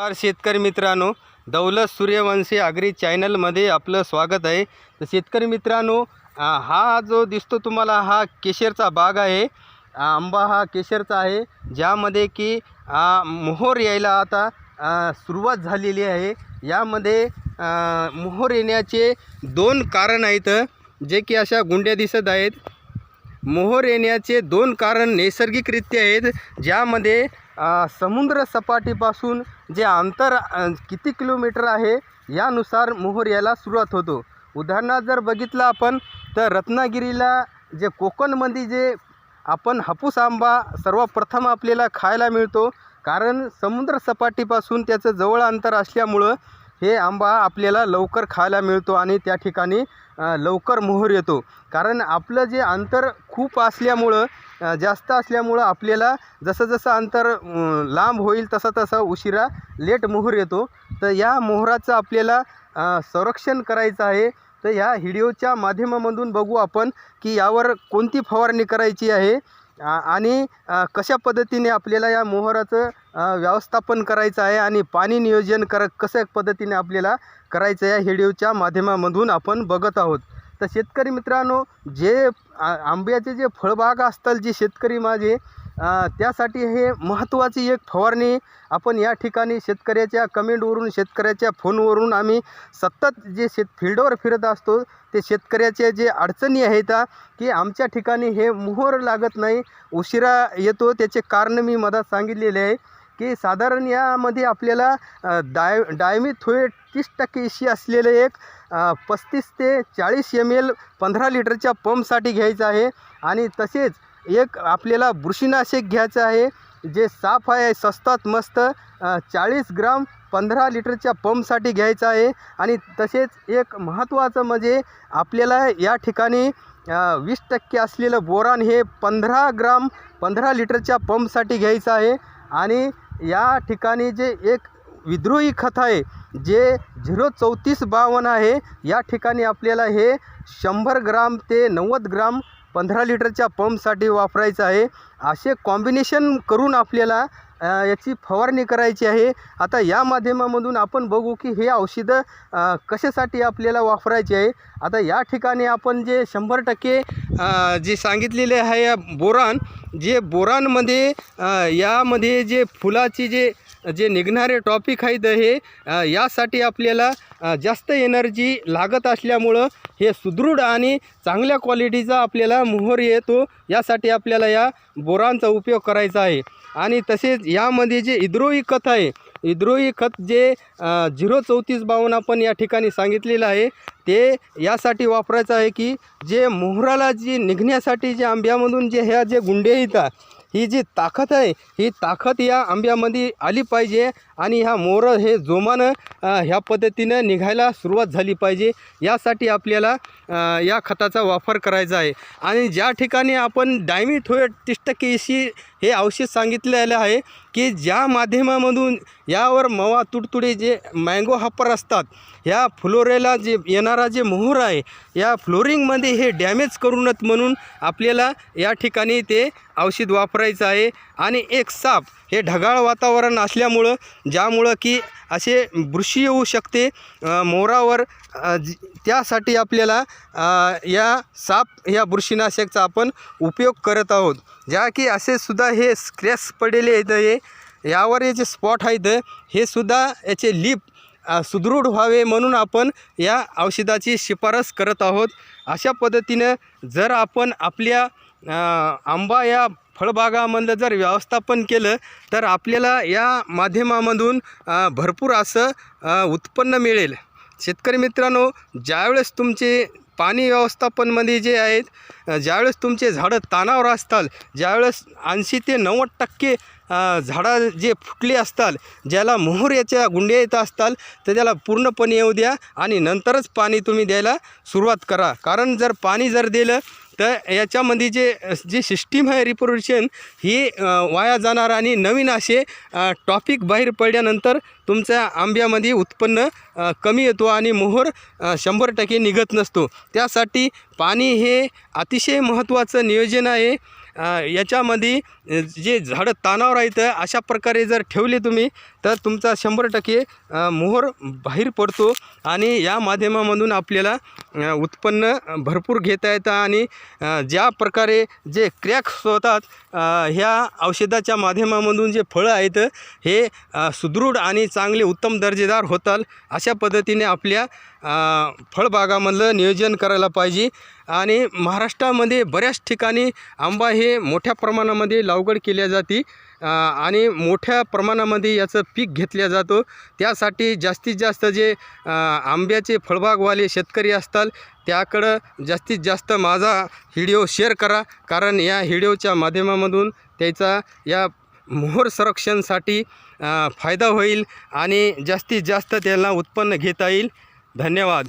नमस्कार शेतकरी मित्रांनो. दौलत सूर्यवंशी आगरी चॅनलमध्ये आपलं स्वागत आहे. तर शेतकरी मित्रांनो हा जो दिसतो तुम्हाला हा केशरचा बाग आहे. आंबा हा केशरचा आहे. ज्यामध्ये की मोहर यायला आता सुरुवात झालेली आहे. यामध्ये मोहर येण्याचे दोन कारण आहेत जे की अशा गुंड्या दिसत आहेत. मोहर येण्याचे दोन कारण नैसर्गिकरित्या आहेत ज्यामध्ये समुद्र सपाटीपासून जे अंतर किती किलोमीटर आहे यानुसार मोहर यायला सुरुवात होतो. उदाहरणार्थ जर बघितलं आपण तर रत्नागिरीला जे कोकणमध्ये जे आपण हापूस आंबा सर्वप्रथम आपल्याला खायला मिळतो कारण समुद्र सपाटीपासून त्याचं जवळ अंतर असल्यामुळं हे आंबा आपल्याला लवकर खायला मिळतो आणि त्या ठिकाणी लवकर मोहर येतो. कारण आपलं जे अंतर खूप असल्यामुळं जास्त असल्यामुळं आपल्याला जसं जसं अंतर लांब होईल तसं तसं उशिरा लेट मोहर येतो. तर या मोहराचं आपल्याला संरक्षण करायचं आहे. तर ह्या व्हिडिओच्या माध्यमामधून बघू आपण की यावर कोणती फवारणी करायची आहे. आणि कशा पद्धतीने आपल्याला या मोहराचं व्यवस्थापन करायचं आहे आणि पाणी नियोजन कर कशा पद्धतीने आपल्याला करायचं या व्हिडिओच्या माध्यमामधून आपण बघत आहोत. तर शेतकरी मित्रांनो जे आंब्याचे जे फळबाग असतात जे शेतकरी माझे त्यासाठी हे महत्त्वाची एक फवारणी आपण या ठिकाणी शेतकऱ्याच्या कमेंटवरून शेतकऱ्याच्या फोनवरून आम्ही सतत जे शेत फील्डवर फिरत असतो ते शेतकऱ्याचे जे अडचणी आहेत की आमच्या ठिकाणी हे मोहर लागत नाही उशिरा येतो. त्याचे कारण मी मधात सांगितलेले आहे की साधारण यामध्ये आपल्याला डाय डाय डायमिथोएट तीस टक्के इशी असलेले एक पस्तीस ते चाळीस एम एल पंधरा लिटरच्या पंपसाठी घ्यायचं आहे. आणि तसेच एक आपल्याला बुरशीनाशक घ्यायचं आहे जे साफ आहे स्वस्तात मस्त चाळीस ग्राम पंधरा लिटरच्या पंपसाठी घ्यायचं आहे. आणि तसेच एक महत्त्वाचं म्हणजे आपल्याला या ठिकाणी वीस टक्के असलेलं बोरान हे पंधरा ग्राम पंधरा लिटरच्या पंपसाठी घ्यायचं आहे. आणि या ठिकाणी जे एक विद्रोही खत आहे जे झिरो चौतीस बावन्न आहे या ठिकाणी आपल्याला हे शंभर ग्राम ते नव्वद ग्राम पंधरा लिटरच्या पंपसाठी वापरायचं आहे. असे कॉम्बिनेशन करून आपल्याला याची फवारणी करायची आहे. आता या माध्यमामधून आपण बघू की हे औषधं कशासाठी आपल्याला वापरायची आहे. आता या ठिकाणी आपण जे शंभर टक्के जे सांगितलेले आहे या बोरान जे बोरानमध्ये यामध्ये जे फुलाची जे जे निघणारे टॉपिक आहेत हे यासाठी आपल्याला जास्त एनर्जी लागत असल्यामुळं हे सुदृढ आणि चांगल्या क्वालिटीचा आपल्याला मोहर येतो यासाठी आपल्याला या बोरांचा उपयोग करायचा आहे. आणि तसेच यामध्ये जे इद्रोही खत आहे इद्रोही खत जे झिरो चौतीस बावन्न आपण या ठिकाणी सांगितलेलं आहे ते यासाठी वापरायचं आहे की जे मोहराला जी निघण्यासाठी जे आंब्यामधून जे ह्या जे गुंडे येतात ही जी ताकद आहे ही ताकद या आंब्यामध्ये आली पाहिजे. आणि ह्या मोर हे जोमानं ह्या पद्धतीनं निघायला सुरुवात झाली पाहिजे. यासाठी आपल्याला या खताचा वापर करायचा आहे. आणि ज्या ठिकाणी आपण डायमिथोएट तीस टक्के इशी हे औषध सांगितलेलं आहे की ज्या माध्यमामधून यावर मवा तुडतुडे जे मँगो हापर असतात ह्या फ्लोरेला जे येणारा जे मोहर आहे या फ्लोरिंगमध्ये हे डॅमेज करू नत म्हणून आपल्याला या ठिकाणी ते औषध वापरायचं आहे. आणि एक साप हे ढगाळ वातावरण असल्यामुळं ज्यामुळं की असे बुरशी येऊ शकते मोरावर त्यासाठी आपल्याला या साप या बुरशीनाशकचा आपण उपयोग करत आहोत. ज्या की असे सुद्धा हे स्क्रॅच पडलेले आहेत हे यावर हे जे स्पॉट आहेत हे सुद्धा याचे लिप सुदृढ व्हावे म्हणून आपण या औषधाची शिफारस करत आहोत. अशा पद्धतीनं जर आपण आपल्या आंबा या फळबागामधलं जर व्यवस्थापन केलं तर आपल्याला या माध्यमामधून भरपूर असं उत्पन्न मिळेल. शेतकरी मित्रांनो ज्यावेळेस तुमचे पाणी व्यवस्थापनमध्ये जे आहेत ज्यावेळेस तुमचे झाडं तानावर असतात ज्यावेळेस ऐंशी ते नव्वद टक्के झाडं जे फुटले असतात ज्याला मोहर याच्या गुंड्या येत असतात तर त्याला पूर्णपणे येऊ द्या आणि नंतरच पाणी तुम्ही द्यायला सुरुवात करा. कारण जर पाणी जर दिलं तर याच्यामध्ये जे जी सिस्टीम आहे रिप्रोडक्शन ही वाया जाणार आणि नवीन असे टॉपिक बाहेर पडल्यानंतर तुमच्या आंब्यामध्ये उत्पन्न कमी येतो आणि मोहर शंभर टक्के निघत नसतो. त्यासाठी पाणी हे अतिशय महत्त्वाचं नियोजन आहे. याच्यामध्ये जे झाडं तानावर राहतं अशा प्रकारे जर ठेवले तुम्ही तर तुमचा शंभर टक्के मोहर बाहेर पडतो आणि या माध्यमामधून आपल्याला उत्पन्न भरपूर घेता येतं आणि ज्या प्रकारे जे क्रॅक्स होतात ह्या औषधाच्या माध्यमामधून जे फळं आहेत हे सुदृढ आणि चांगले उत्तम दर्जेदार होतात. अशा पद्धतीने आपल्या फळबागामधलं नियोजन करायला पाहिजे. आणि महाराष्ट्रामध्ये बऱ्याच ठिकाणी आंबा हे मोठ्या प्रमाणामध्ये लागवड केल्या जाते. आणि मोठ्या प्रमाणामध्ये याचं पीक घेतल्या जातो. त्यासाठी जास्तीत जास्त जे आंब्याचे फळबागवाले शेतकरी असतात त्याकडं जास्तीत जास्त माझा व्हिडिओ शेअर करा. कारण या व्हिडिओच्या माध्यमामधून त्याचा या मोहर संरक्षणसाठी फायदा होईल आणि जास्तीत जास्त त्याला उत्पन्न घेता येईल. धन्यवाद.